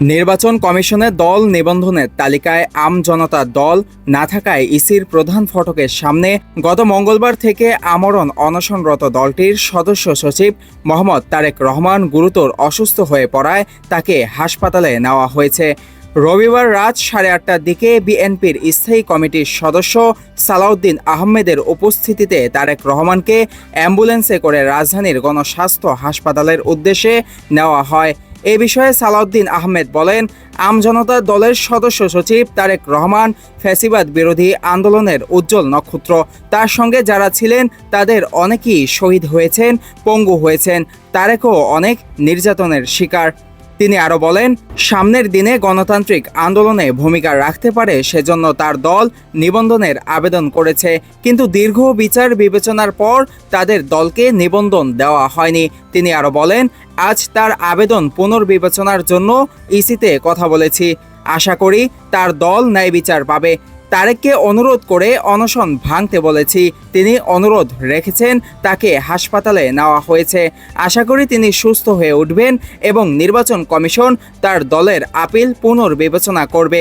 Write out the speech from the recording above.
নির্বাচন কমিশনের দল নিবন্ধনের তালিকায় আম জনতা দল না থাকায় ইসির প্রধান ফটকের সামনে গত মঙ্গলবার থেকে আমরণ অনশনরত দলটির সদস্য সচিব মোহাম্মদ তারেক রহমান গুরুতর অসুস্থ হয়ে পড়ায় তাকে হাসপাতালে নেওয়া হয়েছে। রবিবার রাত সাড়ে আটটার দিকে বিএনপির স্থায়ী কমিটির সদস্য সালাউদ্দিন আহমেদের উপস্থিতিতে তারেক রহমানকে অ্যাম্বুলেন্সে করে রাজধানীর গণস্বাস্থ্য হাসপাতালের উদ্দেশ্যে নেওয়া হয়। এ বিষয়ে সালাউদ্দিন আহমেদ বলেন আমজনতা দলের সদস্য সচিব তারেক রহমান ফ্যাসিবাদ বিরোধী আন্দোলনের উজ্জ্বল নক্ষত্র। তার সঙ্গে যারা ছিলেন, তাদের অনেকেই শহীদ হয়েছেন, পঙ্গু হয়েছেন। তারেকও অনেক নির্যাতনের শিকার। তিনি আরও বলেন, সামনের দিনে গণতান্ত্রিক আন্দোলনে ভূমিকা রাখতে পারে সেজন্য তার দল নিবন্ধনের আবেদন করেছে। কিন্তু দীর্ঘ বিচার বিবেচনার পর তাদের দলকে নিবন্ধন দেওয়া হয়নি। তিনি আরও বলেন, আজ তার আবেদন পুনর্বিবেচনার জন্য ইসিতে কথা বলেছি। আশা করি তার দল ন্যায় বিচার পাবে। তারেককে অনুরোধ করে অনশন ভাঙতে বলেছি। তিনি অনুরোধ রেখেছেন, তাকে হাসপাতালে নেওয়া হয়েছে। আশা করি তিনি সুস্থ হয়ে উঠবেন এবং নির্বাচন কমিশন তার দলের আপিল পুনর্বিবেচনা করবে।